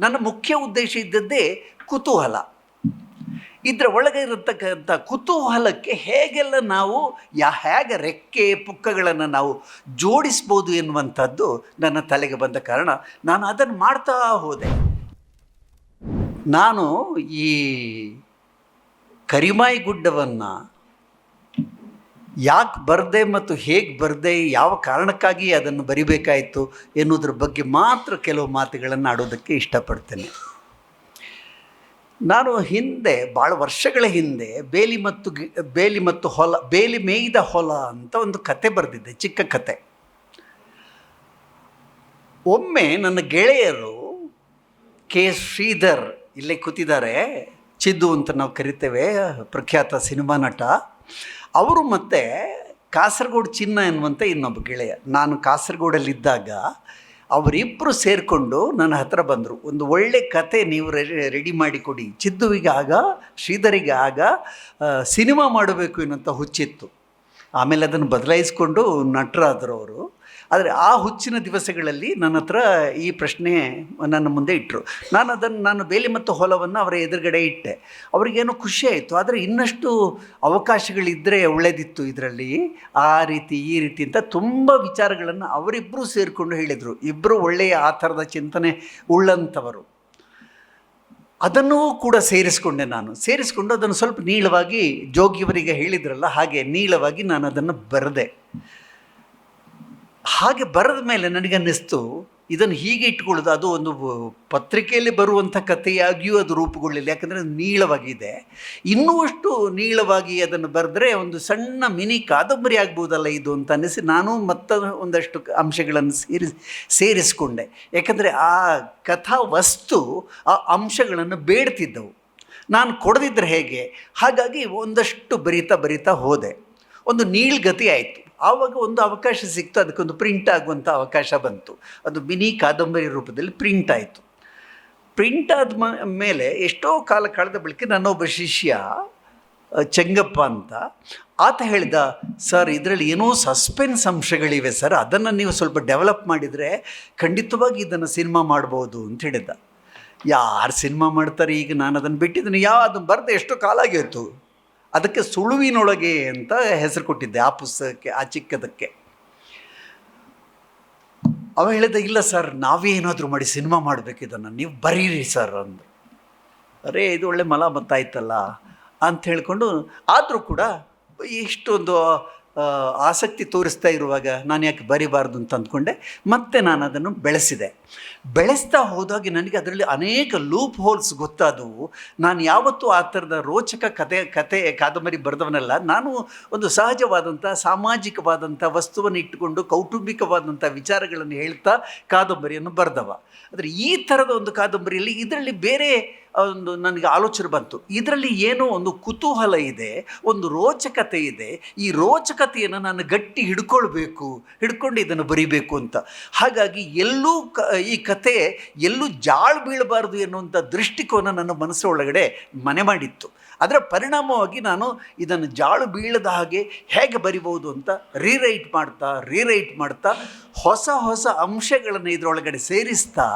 ನನ್ನ ಮುಖ್ಯ ಉದ್ದೇಶ ಇದ್ದದ್ದೇ ಕುತೂಹಲ. ಇದರ ಒಳಗೆ ಇರತಕ್ಕಂಥ ಕುತೂಹಲಕ್ಕೆ ಹೇಗೆಲ್ಲ ನಾವು ಯಾ, ಹೇಗೆ ರೆಕ್ಕೆ ಪುಕ್ಕಗಳನ್ನು ನಾವು ಜೋಡಿಸ್ಬೋದು ಎನ್ನುವಂಥದ್ದು ನನ್ನ ತಲೆಗೆ ಬಂದ ಕಾರಣ ನಾನು ಅದನ್ನು ಮಾಡ್ತಾ ಹೋದೆ. ನಾನು ಈ ಕರಿಮಾಯಿ ಗುಡ್ಡವನ್ನು ಯಾಕೆ ಬರದೆ ಮತ್ತು ಹೇಗೆ ಬರದೆ, ಯಾವ ಕಾರಣಕ್ಕಾಗಿ ಅದನ್ನು ಬರಿಬೇಕಾಯಿತು ಎನ್ನುವುದ್ರ ಬಗ್ಗೆ ಮಾತ್ರ ಕೆಲವು ಮಾತುಗಳನ್ನು ಆಡೋದಕ್ಕೆ ಇಷ್ಟಪಡ್ತೇನೆ. ನಾನು ಹಿಂದೆ, ಭಾಳ ವರ್ಷಗಳ ಹಿಂದೆ ಬೇಲಿ ಮತ್ತು ಬೇಲಿ ಮತ್ತು ಹೊಲ, ಬೇಲಿ ಮೇಯ್ದ ಹೊಲ ಅಂತ ಒಂದು ಕತೆ ಬರೆದಿದ್ದೆ ಚಿಕ್ಕ ಕತೆ. ಒಮ್ಮೆ ನನ್ನ ಗೆಳೆಯರು ಕೆ ಶ್ರೀಧರ್, ಇಲ್ಲೇ ಕೂತಿದ್ದಾರೆ, ಚಿದ್ದು ಅಂತ ನಾವು ಕರಿತೇವೆ, ಪ್ರಖ್ಯಾತ ಸಿನಿಮಾ ನಟ. ಅವರು ಮತ್ತು ಕಾಸರಗೋಡು ಚಿನ್ನ ಎನ್ನುವಂತೆ ಇನ್ನೊಬ್ಬ ಗೆಳೆಯ. ನಾನು ಕಾಸರಗೋಡಲ್ಲಿದ್ದಾಗ ಅವರಿಬ್ಬರು ಸೇರಿಕೊಂಡು ನನ್ನ ಹತ್ರ ಬಂದರು. ಒಂದು ಒಳ್ಳೆ ಕತೆ ನೀವು ರೆಡಿ ಮಾಡಿಕೊಡಿ. ಚಿದ್ದುವಿಗೆ ಆಗ, ಶ್ರೀಧರಿಗೆ ಆಗ ಸಿನಿಮಾ ಮಾಡಬೇಕು ಎನ್ನುವಂಥ ಹುಚ್ಚಿತ್ತು. ಆಮೇಲೆ ಅದನ್ನು ಬದಲಾಯಿಸಿಕೊಂಡು ನಟರಾದರು ಅವರು ಆದರೆ ಆ ಹುಚ್ಚಿನ ದಿವಸಗಳಲ್ಲಿ ನನ್ನ ಹತ್ರ ಈ ಪ್ರಶ್ನೆ ನನ್ನ ಮುಂದೆ ಇಟ್ಟರು ನಾನು ಅದನ್ನು, ನಾನು ಬೇಲಿ ಮತ್ತು ಹೊಲವನ್ನು ಅವರ ಎದುರುಗಡೆ ಇಟ್ಟೆ. ಅವರಿಗೇನೋ ಖುಷಿ ಆಯಿತು. ಆದರೆ ಇನ್ನಷ್ಟು ಅವಕಾಶಗಳಿದ್ದರೆ ಒಳ್ಳೆಯದಿತ್ತು ಇದರಲ್ಲಿ. ಆ ರೀತಿ, ಈ ರೀತಿ ಅಂತ ತುಂಬ ವಿಚಾರಗಳನ್ನು ಅವರಿಬ್ಬರೂ ಸೇರಿಕೊಂಡು ಹೇಳಿದರು. ಇಬ್ಬರು ಒಳ್ಳೆಯ ಆ ಥರದ ಚಿಂತನೆ ಉಳ್ಳಂಥವರು. ಅದನ್ನೂ ಕೂಡ ಸೇರಿಸಿಕೊಂಡೆ ನಾನು. ಸೇರಿಸಿಕೊಂಡು ಅದನ್ನು ಸ್ವಲ್ಪ ನೀಳವಾಗಿ ಜೋಗಿಯವರಿಗೆ ಹೇಳಿದ್ರಲ್ಲ, ಹಾಗೆ ನೀಳವಾಗಿ ನಾನು ಅದನ್ನು ಬರೆದೆ. ಹಾಗೆ ಬರೆದ ಮೇಲೆ ನನಗನ್ನಿಸ್ತು ಇದನ್ನು ಹೀಗೆ ಇಟ್ಕೊಳ್ಳೋದು ಅದು ಒಂದು ಪತ್ರಿಕೆಯಲ್ಲಿ ಬರುವಂಥ ಕಥೆಯಾಗಿಯೂ ಅದು ರೂಪುಗೊಳ್ಳಿಲ್ಲ. ಯಾಕಂದರೆ ನೀಳವಾಗಿದೆ. ಇನ್ನೂ ಅಷ್ಟು ನೀಳವಾಗಿ ಅದನ್ನು ಬರೆದ್ರೆ ಒಂದು ಸಣ್ಣ ಮಿನಿ ಕಾದಂಬರಿ ಆಗ್ಬೋದಲ್ಲ ಇದು ಅಂತ ಅನ್ನಿಸಿ ನಾನು ಮತ್ತ ಒಂದಷ್ಟು ಅಂಶಗಳನ್ನು ಸೇರಿಸಿ, ಸೇರಿಸಿಕೊಂಡೆ. ಯಾಕಂದರೆ ಆ ಕಥಾ ವಸ್ತು ಆ ಅಂಶಗಳನ್ನು ಬೇಡ್ತಿದ್ದವು. ನಾನು ಕೊಡದಿದ್ದರೆ ಹೇಗೆ? ಹಾಗಾಗಿ ಒಂದಷ್ಟು ಬರಿತಾ ಬರಿತಾ ಹೋದೆ. ಒಂದು ನೀಳ್ಗತಿ ಆಯಿತು. ಆವಾಗ ಒಂದು ಅವಕಾಶ ಸಿಕ್ತು ಅದಕ್ಕೊಂದು ಪ್ರಿಂಟ್ ಆಗುವಂಥ ಅವಕಾಶ ಬಂತು. ಅದು ಮಿನಿ ಕಾದಂಬರಿ ರೂಪದಲ್ಲಿ ಪ್ರಿಂಟ್ ಆಯಿತು. ಪ್ರಿಂಟ್ ಆದ ಮೇಲೆ ಎಷ್ಟೋ ಕಾಲ ಕಳೆದ ಬಳಿಕ ನನ್ನೊಬ್ಬ ಶಿಷ್ಯ ಚೆಂಗಪ್ಪ ಅಂತ, ಆತ ಹೇಳಿದ, ಸರ್, ಇದರಲ್ಲಿ ಏನೋ ಸಸ್ಪೆನ್ಸ್ ಅಂಶಗಳಿವೆ ಸರ್, ಅದನ್ನು ನೀವು ಸ್ವಲ್ಪ ಡೆವಲಪ್ ಮಾಡಿದರೆ ಖಂಡಿತವಾಗಿ ಇದನ್ನು ಸಿನಿಮಾ ಮಾಡ್ಬೋದು ಅಂತ ಹೇಳಿದ. ಯಾರು ಸಿನಿಮಾ ಮಾಡ್ತಾರೆ ಈಗ ನಾನು ಅದನ್ನು ಬಿಟ್ಟಿದ್ದೀನಿ. ಯಾವ ಅದನ್ನು ಬರೆದು ಎಷ್ಟೋ ಕಾಲ ಆಗಿತ್ತು ಅದಕ್ಕೆ ಸುಳುವಿನೊಳಗೆ ಅಂತ ಹೆಸರು ಕೊಟ್ಟಿದ್ದೆ, ಆ ಪುಸ್ತಕಕ್ಕೆ, ಆ ಚಿಕ್ಕದಕ್ಕೆ. ಅವ ಹೇಳಿದ, ಇಲ್ಲ ಸರ್ ನಾವೇ ಏನಾದರೂ ಮಾಡಿ ಸಿನಿಮಾ ಮಾಡಬೇಕು ಇದನ್ನು, ನೀವು ಬರೀರಿ ಸರ್ ಅಂದರು. ಅರೇ, ಇದು ಒಳ್ಳೆ ಮಲ ಮತ್ತಾಯ್ತಲ್ಲ ಅಂತ ಹೇಳಿಕೊಂಡು, ಆದರೂ ಕೂಡ, ಇಷ್ಟೊಂದು ಆಸಕ್ತಿ ತೋರಿಸ್ತಾ ಇರುವಾಗ ನಾನು ಯಾಕೆ ಬರಿಬಾರ್ದು ಅಂತ ಅಂದ್ಕೊಂಡೆ. ಮತ್ತೆ ನಾನು ಅದನ್ನು ಬೆಳೆಸಿದೆ. ಬೆಳೆಸ್ತಾ ಹೋದಾಗ ನನಗೆ ಅದರಲ್ಲಿ ಅನೇಕ ಲೂಪ್ ಹೋಲ್ಸ್ ಗೊತ್ತಾದವು. ನಾನು ಯಾವತ್ತೂ ಆ ಥರದ ರೋಚಕ ಕತೆ ಕತೆ, ಕಾದಂಬರಿ ಬರೆದವನಲ್ಲ. ನಾನು ಒಂದು ಸಹಜವಾದಂಥ, ಸಾಮಾಜಿಕವಾದಂಥ ವಸ್ತುವನ್ನು ಇಟ್ಟುಕೊಂಡು ಕೌಟುಂಬಿಕವಾದಂಥ ವಿಚಾರಗಳನ್ನು ಹೇಳ್ತಾ ಕಾದಂಬರಿಯನ್ನು ಬರೆದವ. ಆದರೆ ಈ ಥರದ ಒಂದು ಕಾದಂಬರಿಯಲ್ಲಿ ಇದರಲ್ಲಿ ಬೇರೆ ಒಂದು ನನಗೆ ಆಲೋಚನೆ ಬಂತು. ಇದರಲ್ಲಿ ಏನೋ ಒಂದು ಕುತೂಹಲ ಇದೆ, ಒಂದು ರೋಚಕತೆ ಇದೆ. ಈ ರೋಚಕತೆಯನ್ನು ನಾನು ಗಟ್ಟಿ ಹಿಡ್ಕೊಳ್ಬೇಕು, ಹಿಡ್ಕೊಂಡು ಇದನ್ನು ಬರಿಬೇಕು ಅಂತ. ಹಾಗಾಗಿ ಎಲ್ಲೂ ಕ, ಈ ಕತೆ ಎಲ್ಲೂ ಜಾಳು ಬೀಳಬಾರ್ದು ಎನ್ನುವಂಥ ದೃಷ್ಟಿಕೋನ ನನ್ನ ಮನಸ್ಸೊಳಗಡೆ ಮನೆ ಮಾಡಿತ್ತು. ಅದರ ಪರಿಣಾಮವಾಗಿ ನಾನು ಇದನ್ನು ಜಾಳು ಬೀಳದ ಹಾಗೆ ಹೇಗೆ ಬರಿಬೋದು ಅಂತ ರೀರೈಟ್ ಮಾಡ್ತಾ ರೀರೈಟ್ ಮಾಡ್ತಾ, ಹೊಸ ಹೊಸ ಅಂಶಗಳನ್ನು ಇದರೊಳಗಡೆ ಸೇರಿಸ್ತಾ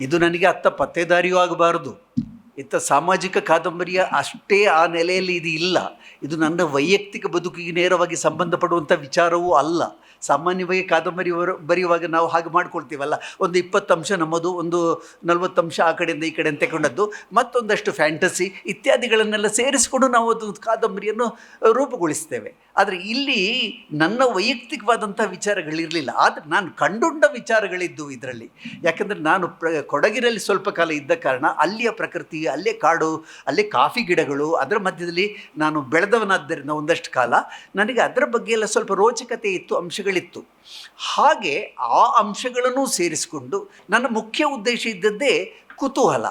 ಇದು ನನಗೆ ಅತ್ತ ಪತ್ತೆದಾರಿಯೂ ಆಗಬಾರದು. ಇತ್ತ ಸಾಮಾಜಿಕ ಕಾದಂಬರಿಯ ಅಷ್ಟೇ ಆ ನೆಲೆಯಲ್ಲಿ ಇದು ಇಲ್ಲ. ಇದು ನನ್ನ ವೈಯಕ್ತಿಕ ಬದುಕಿಗೆ ನೇರವಾಗಿ ಸಂಬಂಧಪಡುವಂಥ ವಿಚಾರವೂ ಅಲ್ಲ. ಸಾಮಾನ್ಯವಾಗಿ ಕಾದಂಬರಿ ಬರ- ಬರೆಯುವಾಗ ನಾವು ಹಾಗೆ ಮಾಡ್ಕೊಳ್ತೀವಲ್ಲ, ಒಂದು ಇಪ್ಪತ್ತು ಅಂಶ ನಮ್ಮದು, ಒಂದು ನಲವತ್ತು ಅಂಶ ಆ ಕಡೆಯಿಂದ ಈ ಕಡೆಯಿಂದ ತಗೊಂಡದ್ದು, ಮತ್ತೊಂದಷ್ಟು ಫ್ಯಾಂಟಸಿ ಇತ್ಯಾದಿಗಳನ್ನೆಲ್ಲ ಸೇರಿಸಿಕೊಂಡು ನಾವು ಅದು ಕಾದಂಬರಿಯನ್ನು ರೂಪುಗೊಳಿಸ್ತೇವೆ. ಆದರೆ ಇಲ್ಲಿ ನನ್ನ ವೈಯಕ್ತಿಕವಾದಂಥ ವಿಚಾರಗಳಿರಲಿಲ್ಲ. ಆದರೆ ನಾನು ಕಂಡುಂಡ ವಿಚಾರಗಳಿದ್ದು ಇದರಲ್ಲಿ. ಯಾಕಂದರೆ ನಾನು ಪ್ರ, ಕೊಡಗಿನಲ್ಲಿ ಸ್ವಲ್ಪ ಕಾಲ ಇದ್ದ ಕಾರಣ ಅಲ್ಲಿಯ ಪ್ರಕೃತಿ, ಅಲ್ಲೇ ಕಾಡು, ಅಲ್ಲೇ ಕಾಫಿ ಗಿಡಗಳು, ಅದರ ಮಧ್ಯದಲ್ಲಿ ನಾನು ಬೆಳೆದವನಾದ್ದರಿಂದ ಒಂದಷ್ಟು ಕಾಲ. ನನಗೆ ಅದರ ಬಗ್ಗೆ ಎಲ್ಲ ಸ್ವಲ್ಪ ರೋಚಕತೆ ಇತ್ತು ಅಂಶಗಳಿತ್ತು ಹಾಗೆ ಆ ಅಂಶಗಳನ್ನು ಸೇರಿಸಿಕೊಂಡು ನನ್ನ ಮುಖ್ಯ ಉದ್ದೇಶ ಇದ್ದದ್ದೇ ಕುತೂಹಲ.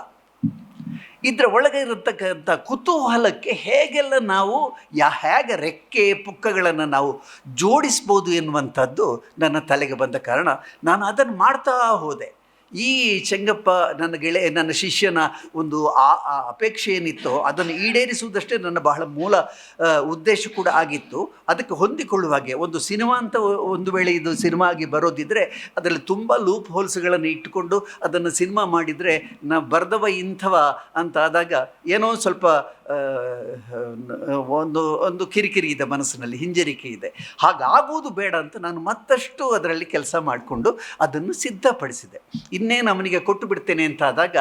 ಇದರ ಒಳಗೆ ಇರತಕ್ಕಂಥ ಕುತೂಹಲಕ್ಕೆ ಹೇಗೆಲ್ಲ ನಾವು ಯಾ ಹೇಗೆ ರೆಕ್ಕೆ ಪುಕ್ಕಗಳನ್ನು ನಾವು ಜೋಡಿಸ್ಬೋದು ಎನ್ನುವಂಥದ್ದು ನನ್ನ ತಲೆಗೆ ಬಂದ ಕಾರಣ ನಾನು ಅದನ್ನು ಮಾಡ್ತಾ ಹೋದೆ. ಈ ಚೆಂಗಪ್ಪ ನನ್ನ ಗೆಳೆಯ ನನ್ನ ಶಿಷ್ಯನ ಒಂದು ಆ ಅಪೇಕ್ಷೆ ಏನಿತ್ತೋ ಅದನ್ನು ಈಡೇರಿಸುವುದಷ್ಟೇ ನನ್ನ ಬಹಳ ಮೂಲ ಉದ್ದೇಶ ಕೂಡ ಆಗಿತ್ತು. ಅದಕ್ಕೆ ಹೊಂದಿಕೊಳ್ಳುವ ಹಾಗೆ ಒಂದು ಸಿನಿಮಾ ಅಂತ ಒಂದು ವೇಳೆ ಇದು ಸಿನಿಮಾ ಆಗಿ ಬರೋದಿದ್ದರೆ ಅದರಲ್ಲಿ ತುಂಬ ಲೂಪ್ ಹೋಲ್ಸ್ಗಳನ್ನು ಇಟ್ಟುಕೊಂಡು ಅದನ್ನು ಸಿನಿಮಾ ಮಾಡಿದರೆ ನಾ ಬರ್ದವ ಇಂಥವ ಅಂತ ಆದಾಗ ಏನೋ ಸ್ವಲ್ಪ ಒಂದು ಒಂದು ಕಿರಿಕಿರಿ ಇದೆ ಮನಸ್ಸಿನಲ್ಲಿ, ಹಿಂಜರಿಕೆ ಇದೆ. ಹಾಗಾಗುವುದು ಬೇಡ ಅಂತ ನಾನು ಮತ್ತಷ್ಟು ಅದರಲ್ಲಿ ಕೆಲಸ ಮಾಡಿಕೊಂಡು ಅದನ್ನು ಸಿದ್ಧಪಡಿಸಿದೆ. ಇನ್ನೇನು ಅವನಿಗೆ ಕೊಟ್ಟು ಬಿಡ್ತೇನೆ ಅಂತ ಆದಾಗ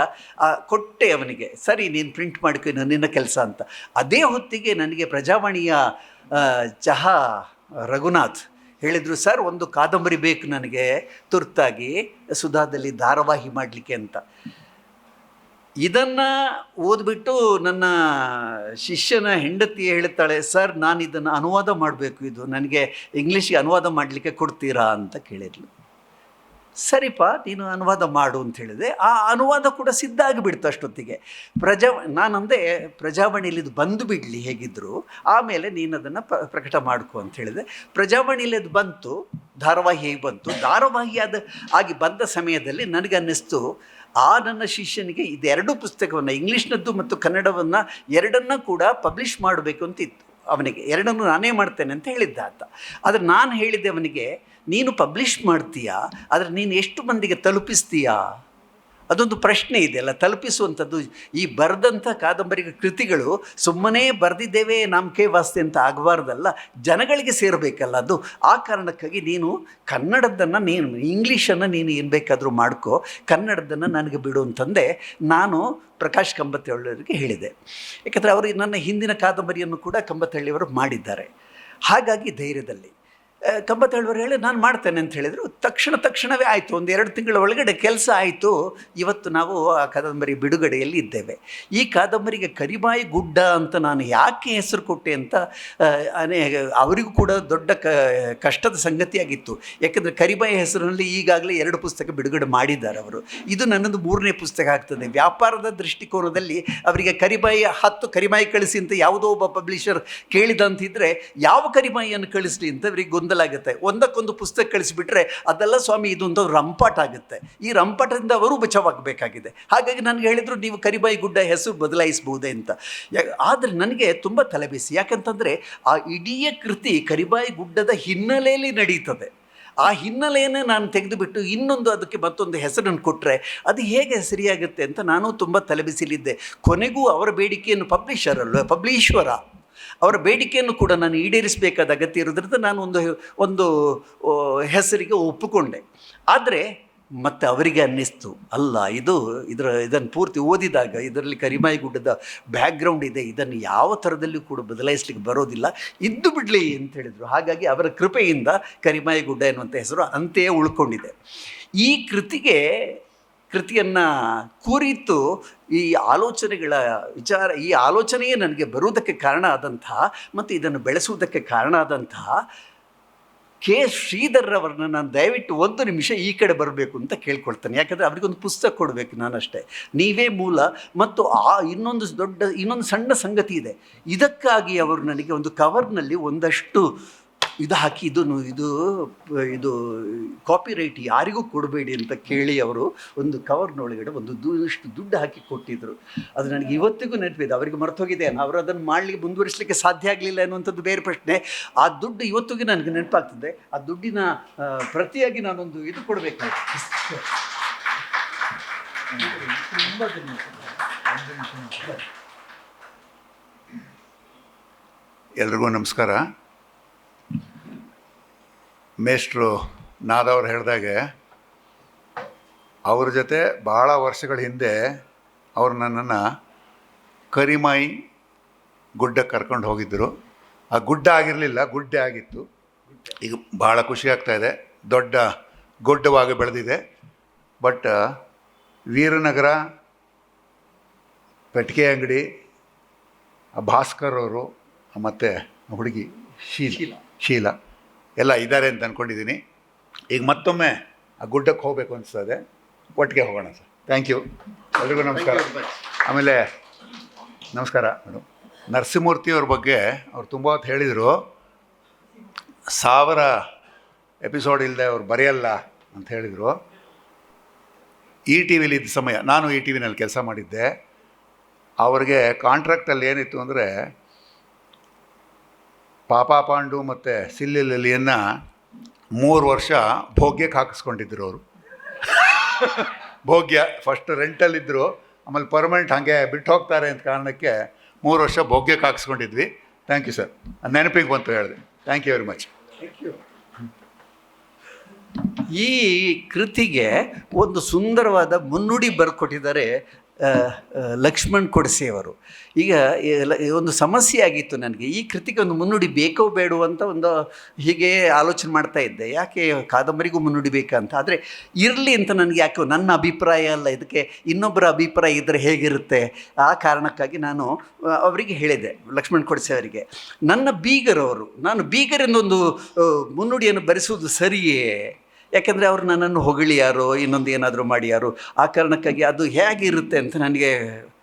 ಕೊಟ್ಟೆ ಅವನಿಗೆ, ಸರಿ, ನೀನು ಪ್ರಿಂಟ್ ಮಾಡ್ಕೊ ನಿನ್ನ ಕೆಲಸ ಅಂತ. ಅದೇ ಹೊತ್ತಿಗೆ ನನಗೆ ಪ್ರಜಾವಾಣಿಯ ಚಹಾ ರಘುನಾಥ್ ಹೇಳಿದರು, ಸರ್, ಒಂದು ಕಾದಂಬರಿ ಬೇಕು ನನಗೆ, ತುರ್ತಾಗಿ, ಸುಧಾದಲ್ಲಿ ಧಾರಾವಾಹಿ ಮಾಡಲಿಕ್ಕೆ ಅಂತ. ಇದನ್ನು ಓದ್ಬಿಟ್ಟು ನನ್ನ ಶಿಷ್ಯನ ಹೆಂಡತಿ ಹೇಳ್ತಾಳೆ, ಸರ್, ನಾನು ಇದನ್ನು ಅನುವಾದ ಮಾಡಬೇಕು, ಇದು ನನಗೆ ಇಂಗ್ಲೀಷಿಗೆ ಅನುವಾದ ಮಾಡಲಿಕ್ಕೆ ಕೊಡ್ತೀರಾ? ಅಂತ ಕೇಳಿದ್ಲು. ಸರಿಪಾ, ನೀನು ಅನುವಾದ ಮಾಡು ಅಂತ ಹೇಳಿದೆ ಆ ಅನುವಾದ ಕೂಡ ಸಿದ್ಧ ಆಗಿಬಿಡ್ತು ಅಷ್ಟೊತ್ತಿಗೆ. ಪ್ರಜಾ, ನಾನಂದೆ ಪ್ರಜಾವಾಣಿಯಲ್ಲಿ ಇದು ಬಂದು ಬಿಡಲಿ ಹೇಗಿದ್ದರು ಆಮೇಲೆ ನೀನು ಅದನ್ನು ಪ್ರಕಟ ಮಾಡ್ಕೊ ಅಂತ ಹೇಳಿದೆ. ಪ್ರಜಾವಾಣಿಯಲ್ಲಿ ಅದು ಬಂತು, ಧಾರಾವಾಹಿ ಹೇಗೆ ಬಂತು, ಧಾರಾವಾಹಿ ಅದು ಆಗಿ ಬಂದ ಸಮಯದಲ್ಲಿ ನನಗೆ ಅನ್ನಿಸ್ತು ಆ ನನ್ನ ಶಿಷ್ಯನಿಗೆ ಇದೆರಡೂ ಪುಸ್ತಕವನ್ನು, ಇಂಗ್ಲೀಷ್ನದ್ದು ಮತ್ತು ಕನ್ನಡವನ್ನು ಎರಡನ್ನ ಕೂಡ ಪಬ್ಲಿಷ್ ಮಾಡಬೇಕು ಅಂತ ಇತ್ತು. ಅವನಿಗೆ ಎರಡನ್ನೂ ನಾನೇ ಮಾಡ್ತೇನೆ ಅಂತ ಹೇಳಿದ್ದ ಆತ. ಆದರೆ ನಾನು ಹೇಳಿದ್ದೆ ಅವನಿಗೆ, ನೀನು ಪಬ್ಲಿಷ್ ಮಾಡ್ತೀಯಾ? ಆದರೆ ನೀನು ಎಷ್ಟು ಮಂದಿಗೆ ತಲುಪಿಸ್ತೀಯಾ? ಅದೊಂದು ಪ್ರಶ್ನೆ ಇದೆ ಅಲ್ಲ, ತಲುಪಿಸುವಂಥದ್ದು. ಈ ಬರೆದಂಥ ಕಾದಂಬರಿ ಕೃತಿಗಳು ಸುಮ್ಮನೆ ಬರೆದಿದ್ದೇವೆ ನಂಬಿಕೆ ವಾಸ್ತೆ ಅಂತ ಆಗಬಾರ್ದಲ್ಲ, ಜನಗಳಿಗೆ ಸೇರಬೇಕಲ್ಲ ಅದು. ಆ ಕಾರಣಕ್ಕಾಗಿ ನೀನು ಕನ್ನಡದ್ದನ್ನು ನೀನು, ಇಂಗ್ಲೀಷನ್ನು ನೀನು ಏನು ಬೇಕಾದರೂ ಮಾಡ್ಕೋ, ಕನ್ನಡದ್ದನ್ನು ನನಗೆ ಬಿಡು ಅಂತಂದೆ ನಾನು ಪ್ರಕಾಶ್ ಕಂಬತ್ತಳ್ಳಿಯವರಿಗೆ ಹೇಳಿದೆ. ಯಾಕಂದರೆ ಅವರು ನನ್ನ ಹಿಂದಿನ ಕಾದಂಬರಿಯನ್ನು ಕೂಡ ಕಂಬತ್ತಳ್ಳಿಯವರು ಮಾಡಿದ್ದಾರೆ. ಹಾಗಾಗಿ ಧೈರ್ಯದಲ್ಲಿ. ಆ, ಕಂಬತ್ತಳ್ಳಿಯವರು ಹೇಳಿ ನಾನು ಮಾಡ್ತೇನೆ ಅಂತ ಹೇಳಿದರು. ತಕ್ಷಣ ತಕ್ಷಣವೇ ಆಯಿತು. ಒಂದು ಎರಡು ತಿಂಗಳ ಒಳಗಡೆ ಕೆಲಸ ಆಯಿತು. ಇವತ್ತು ನಾವು ಆ ಕಾದಂಬರಿ ಬಿಡುಗಡೆಯಲ್ಲಿ ಇದ್ದೇವೆ. ಈ ಕಾದಂಬರಿಗೆ ಕರಿಬಾಯಿ ಗುಡ್ಡ ಅಂತ ನಾನು ಯಾಕೆ ಹೆಸರು ಕೊಟ್ಟೆ ಅಂತ ಅನೇ ಅವರಿಗೂ ಕೂಡ ದೊಡ್ಡ ಕ ಕಷ್ಟದ ಸಂಗತಿಯಾಗಿತ್ತು. ಯಾಕೆಂದರೆ ಕರಿಬಾಯಿ ಹೆಸರಿನಲ್ಲಿ ಈಗಾಗಲೇ ಎರಡು ಪುಸ್ತಕ ಬಿಡುಗಡೆ ಮಾಡಿದ್ದಾರೆ ಅವರು. ಇದು ನನ್ನದು ಮೂರನೇ ಪುಸ್ತಕ ಆಗ್ತದೆ. ವ್ಯಾಪಾರದ ದೃಷ್ಟಿಕೋನದಲ್ಲಿ ಅವರಿಗೆ ಕರಿಬಾಯಿ ಹತ್ತು ಕರಿಬಾಯಿ ಕಳಿಸಿ ಅಂತ ಯಾವುದೋ ಒಬ್ಬ ಪಬ್ಲಿಷರ್ ಕೇಳಿದಂತಿದ್ರೆ ಯಾವ ಕರಿಬಾಯಿಯನ್ನು ಕಳಿಸಲಿ ಅಂತ ಅವರಿಗೆ ಗೊಂದಲ ಆಗುತ್ತೆ ಒಂದಕ್ಕೊಂದು ಪುಸ್ತಕ ಕಳಿಸಿಬಿಟ್ರೆ ಅದೆಲ್ಲ ಸ್ವಾಮಿ ಇದೊಂದು ರಂಪಾಟ ಆಗುತ್ತೆ ಈ ರಂಪಾಟದಿಂದ ಅವರು ಬಚಾವಾಗಬೇಕಾಗಿದೆ. ಹಾಗಾಗಿ ನನಗೆ ಹೇಳಿದರು ನೀವು ಕರಿಬಾಯಿ ಗುಡ್ಡ ಹೆಸರು ಬದಲಾಯಿಸಬಹುದೇ ಅಂತ. ಆದರೆ ನನಗೆ ತುಂಬ ತಲೆಬಿಸಿ. ಯಾಕಂತಂದರೆ ಆ ಇಡೀ ಕೃತಿ ಕರಿಬಾಯಿ ಗುಡ್ಡದ ಹಿನ್ನೆಲೆಯಲ್ಲಿ ನಡೀತದೆ. ಆ ಹಿನ್ನೆಲೆಯನ್ನು ನಾನು ತೆಗೆದುಬಿಟ್ಟು ಇನ್ನೊಂದು ಅದಕ್ಕೆ ಮತ್ತೊಂದು ಹೆಸರನ್ನು ಕೊಟ್ಟರೆ ಅದು ಹೇಗೆ ಸರಿಯಾಗುತ್ತೆ ಅಂತ ನಾನು ತುಂಬ ತಲೆಬಿಸಿಲಿದ್ದೆ. ಕೊನೆಗೂ ಅವರ ಬೇಡಿಕೆಯನ್ನು ಪಬ್ಲಿಷರ್ ಅಲ್ವ? ಪಬ್ಲಿಶ್ವರ ಅವರ ಬೇಡಿಕೆಯನ್ನು ಕೂಡ ನಾನು ಈಡೇರಿಸಬೇಕಾದ ಅಗತ್ಯ ಇರೋದ್ರಿಂದ ನಾನು ಒಂದು ಒಂದು ಹೆಸರಿಗೆ ಒಪ್ಪಿಕೊಂಡೆ. ಆದರೆ ಮತ್ತು ಅವರಿಗೆ ಅನ್ನಿಸ್ತು, ಅಲ್ಲ, ಇದು ಇದರ, ಇದನ್ನು ಪೂರ್ತಿ ಓದಿದಾಗ ಇದರಲ್ಲಿ ಕರಿಮಾಯಿ ಗುಡ್ಡದ ಬ್ಯಾಕ್ಗ್ರೌಂಡ್ ಇದೆ, ಇದನ್ನು ಯಾವ ಥರದಲ್ಲೂ ಕೂಡ ಬದಲಾಯಿಸ್ಲಿಕ್ಕೆ ಬರೋದಿಲ್ಲ, ಇದ್ದು ಬಿಡಲಿ ಅಂತ ಹೇಳಿದರು. ಹಾಗಾಗಿ ಅವರ ಕೃಪೆಯಿಂದ ಕರಿಮಾಯಿ ಗುಡ್ಡ ಎನ್ನುವಂಥ ಹೆಸರು ಅಂತೆಯೇ ಉಳ್ಕೊಂಡಿದೆ. ಈ ಕೃತಿಗೆ ಕೃತಿಯನ್ನು ಕುರಿತು ಈ ಆಲೋಚನೆಗಳ ವಿಚಾರ, ಈ ಆಲೋಚನೆಯೇ ನನಗೆ ಬರುವುದಕ್ಕೆ ಕಾರಣ ಆದಂತಹ ಮತ್ತು ಇದನ್ನು ಬೆಳೆಸುವುದಕ್ಕೆ ಕಾರಣ ಆದಂತಹ ಕೆ. ಶ್ರೀಧರ್ರವ್ರನ್ನ ನಾನು ದಯವಿಟ್ಟು ಒಂದು ನಿಮಿಷ ಈ ಕಡೆ ಬರಬೇಕು ಅಂತ ಕೇಳ್ಕೊಳ್ತೇನೆ. ಯಾಕಂದರೆ ಅವರಿಗೊಂದು ಪುಸ್ತಕ ಕೊಡಬೇಕು ನಾನಷ್ಟೇ. ನೀವೇ ಮೂಲ ಮತ್ತು ಆ ಇನ್ನೊಂದು ದೊಡ್ಡ, ಇನ್ನೊಂದು ಸಣ್ಣ ಸಂಗತಿ ಇದೆ. ಇದಕ್ಕಾಗಿ ಅವರು ನನಗೆ ಒಂದು ಕವರ್ನಲ್ಲಿ ಒಂದಷ್ಟು ಇದು ಹಾಕಿ ಇದನ್ನು ಇದು ಇದು ಕಾಪಿರೈಟ್ ಯಾರಿಗೂ ಕೊಡಬೇಡಿ ಅಂತ ಕೇಳಿ ಅವರು ಒಂದು ಕವರ್ನೊಳಗಡೆ ಒಂದು ಇಷ್ಟು ದುಡ್ಡು ಹಾಕಿ ಕೊಟ್ಟಿದ್ದರು ಅದು ನನಗೆ ಇವತ್ತಿಗೂ ನೆನಪಿದೆ. ಅವರಿಗೆ ಮರ್ತೋಗಿದೆ. ಅವರು ಅದನ್ನು ಮಾಡಲಿಕ್ಕೆ ಮುಂದುವರಿಸಲಿಕ್ಕೆ ಸಾಧ್ಯ ಆಗಲಿಲ್ಲ ಅನ್ನುವಂಥದ್ದು ಬೇರೆ ಪ್ರಶ್ನೆ. ಆ ದುಡ್ಡು ಇವತ್ತಿಗೂ ನನಗೆ ನೆನಪಾಗ್ತದೆ. ಆ ದುಡ್ಡಿನ ಪ್ರತಿಯಾಗಿ ನಾನೊಂದು ಇದು ಕೊಡಬೇಕು. ಎಲ್ರಿಗೂ ನಮಸ್ಕಾರ. ಮೇಷ್ಟ್ರು ನಾದವ್ರು ಹೇಳಿದಾಗೆ ಅವ್ರ ಜೊತೆ ಭಾಳ ವರ್ಷಗಳ ಹಿಂದೆ ಅವರು ನನ್ನನ್ನು ಕರಿಮಾಯಿ ಗುಡ್ಡಕ್ಕೆ ಕರ್ಕೊಂಡು ಹೋಗಿದ್ದರು. ಆ ಗುಡ್ಡ ಆಗಿರಲಿಲ್ಲ ಗುಡ್ಡೆ ಆಗಿತ್ತು. ಈಗ ಭಾಳ ಖುಷಿ ಆಗ್ತಾಯಿದೆ ಇದೆ. ದೊಡ್ಡ ಗುಡ್ಡವಾಗಿ ಬೆಳೆದಿದೆ. ಬಟ್ ವೀರನಗರ ಪೆಟ್ಟಿಗೆ ಅಂಗಡಿ ಆ ಭಾಸ್ಕರ್ ಅವರು ಮತ್ತು ಹುಡುಗಿ ಶೀಲ. ಶೀಲ. ಎಲ್ಲ ಇದ್ದಾರೆ ಅಂತ ಅಂದ್ಕೊಂಡಿದ್ದೀನಿ ಈಗ ಮತ್ತೊಮ್ಮೆ ಆ ಗುಡ್ಡಕ್ಕೆ ಹೋಗಬೇಕು ಅನಿಸ್ತದೆ. ಒಟ್ಟಿಗೆ ಹೋಗೋಣ ಸರ್. ಥ್ಯಾಂಕ್ ಯು ಎಲ್ರಿಗೂ ನಮಸ್ಕಾರ. ಆಮೇಲೆ ನಮಸ್ಕಾರ ಮೇಡಮ್ ನರಸಿಂಹಮೂರ್ತಿಯವ್ರ ಬಗ್ಗೆ ಅವ್ರು ತುಂಬ ಹೊತ್ತು ಹೇಳಿದರು. ಸಾವಿರ ಎಪಿಸೋಡ್ ಇಲ್ಲದೆ ಅವ್ರು ಬರೆಯಲ್ಲ ಅಂತ ಹೇಳಿದರು. ಇ ಟಿ ವಿಲಿ ಇದ್ದ ಸಮಯ ನಾನು ಇ ಟಿ ವಿನಲ್ಲಿ ಕೆಲಸ ಮಾಡಿದ್ದೆ. ಅವ್ರಿಗೆ ಕಾಂಟ್ರಾಕ್ಟಲ್ಲಿ ಏನಿತ್ತು ಅಂದರೆ ಪಾಪಾ ಪಾಂಡು ಮತ್ತು ಸಿಲ್ಲಿಲಲಿಯನ್ನು ಮೂರು ವರ್ಷ ಭೋಗ್ಯಕ್ಕೆ ಹಾಕಿಸ್ಕೊಂಡಿದ್ರು ಅವರು. ಭೋಗ್ಯ ಫಸ್ಟ್ ರೆಂಟಲ್ಲಿದ್ದರು ಆಮೇಲೆ ಪರ್ಮನೆಂಟ್ ಹಾಗೆ ಬಿಟ್ಟು ಹೋಗ್ತಾರೆ ಅಂತ ಕಾರಣಕ್ಕೆ ಮೂರು ವರ್ಷ ಭೋಗ್ಯಕ್ಕೆ ಹಾಕಿಸ್ಕೊಂಡಿದ್ವಿ. ಥ್ಯಾಂಕ್ ಯು ಸರ್ ನೆನಪಿಗೆ ಬಂತು ಹೇಳಿದೆ. ಥ್ಯಾಂಕ್ ಯು ವೆರಿ ಮಚ್ ಈ ಕೃತಿಗೆ ಒಂದು ಸುಂದರವಾದ ಮುನ್ನುಡಿ ಬರ್ಕೊಟ್ಟಿದ್ದಾರೆ ಲಕ್ಷ್ಮಣ್ ಕೊಡಸೆಯವರು ಈಗ ಒಂದು ಸಮಸ್ಯೆ ಆಗಿತ್ತು ನನಗೆ. ಈ ಕೃತಿಗೆ ಒಂದು ಮುನ್ನುಡಿ ಬೇಕೋ ಬೇಡೋ ಅಂತ ಒಂದು ಹೀಗೆ ಆಲೋಚನೆ ಮಾಡ್ತಾ ಇದ್ದೆ. ಯಾಕೆ ಕಾದಂಬರಿಗೂ ಮುನ್ನುಡಿ ಬೇಕಂತ ಆದರೆ ಇರಲಿ ಅಂತ ನನಗೆ ಯಾಕೆ ನನ್ನ ಅಭಿಪ್ರಾಯ ಅಲ್ಲ. ಇದಕ್ಕೆ ಇನ್ನೊಬ್ಬರ ಅಭಿಪ್ರಾಯ ಇದ್ದರೆ ಹೇಗಿರುತ್ತೆ? ಆ ಕಾರಣಕ್ಕಾಗಿ ನಾನು ಅವರಿಗೆ ಹೇಳಿದೆ, ಲಕ್ಷ್ಮಣ್ ಕೊಡಸೆ ಅವರಿಗೆ ನನ್ನ ಬೀಗರವರು, ನಾನು ಬೀಗರಿಂದ ಒಂದು ಮುನ್ನುಡಿಯನ್ನು ಬರೆಸುವುದು ಸರಿಯೇ? ಯಾಕೆಂದರೆ ಅವರು ನನ್ನನ್ನು ಹೊಗಳಿ ಯಾರೋ, ಇನ್ನೊಂದು ಏನಾದರೂ ಮಾಡಿ ಯಾರು, ಆ ಕಾರಣಕ್ಕಾಗಿ ಅದು ಹೇಗಿರುತ್ತೆ ಅಂತ ನನಗೆ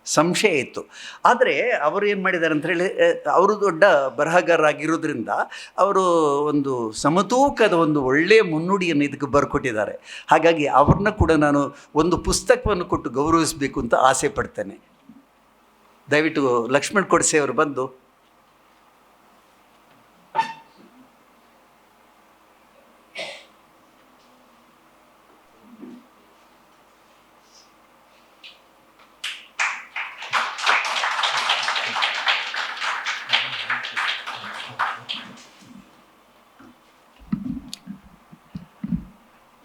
ಸಂಶಯ ಇತ್ತು. ಆದರೆ ಅವರು ಏನು ಮಾಡಿದ್ದಾರೆ ಅಂತ ಹೇಳಿ ಅವರು ದೊಡ್ಡ ಬರಹಗಾರರಾಗಿರೋದ್ರಿಂದ ಅವರು ಒಂದು ಸಮತೂಕದ ಒಂದು ಒಳ್ಳೆಯ ಮುನ್ನುಡಿಯನ್ನು ಇದಕ್ಕೆ ಬರ್ಕೊಟ್ಟಿದ್ದಾರೆ. ಹಾಗಾಗಿ ಅವ್ರನ್ನ ಕೂಡ ನಾನು ಒಂದು ಪುಸ್ತಕವನ್ನು ಕೊಟ್ಟು ಗೌರವಿಸಬೇಕು ಅಂತ ಆಸೆ ಪಡ್ತೇನೆ. ದಯವಿಟ್ಟು ಲಕ್ಷ್ಮಣ್ ಕೊಡ್ಸೆ ಅವರು ಬಂದು.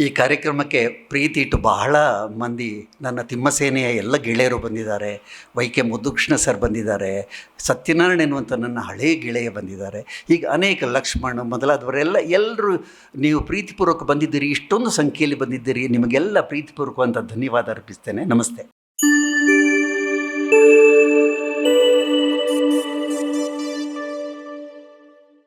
ಈ ಕಾರ್ಯಕ್ರಮಕ್ಕೆ ಪ್ರೀತಿ ಇಟ್ಟು ಬಹಳ ಮಂದಿ ನನ್ನ ತಿಮ್ಮಸೇನೆಯ ಎಲ್ಲ ಗೆಳೆಯರು ಬಂದಿದ್ದಾರೆ. ವೈ ಕೆ ಮುದುಕೃಷ್ಣ ಸರ್ ಬಂದಿದ್ದಾರೆ. ಸತ್ಯನಾರಾಯಣ ಎನ್ನುವಂಥ ನನ್ನ ಹಳೆಯ ಗೆಳೆಯ ಬಂದಿದ್ದಾರೆ. ಈಗ ಅನೇಕ ಲಕ್ಷ್ಮಣ, ಮೊದಲಾದವರೆಲ್ಲ ಎಲ್ಲರೂ ನೀವು ಪ್ರೀತಿಪೂರ್ವಕ ಬಂದಿದ್ದೀರಿ, ಇಷ್ಟೊಂದು ಸಂಖ್ಯೆಯಲ್ಲಿ ಬಂದಿದ್ದೀರಿ, ನಿಮಗೆಲ್ಲ ಪ್ರೀತಿಪೂರ್ವಕ ಅಂತ ಧನ್ಯವಾದ ಅರ್ಪಿಸ್ತೇನೆ. ನಮಸ್ತೆ.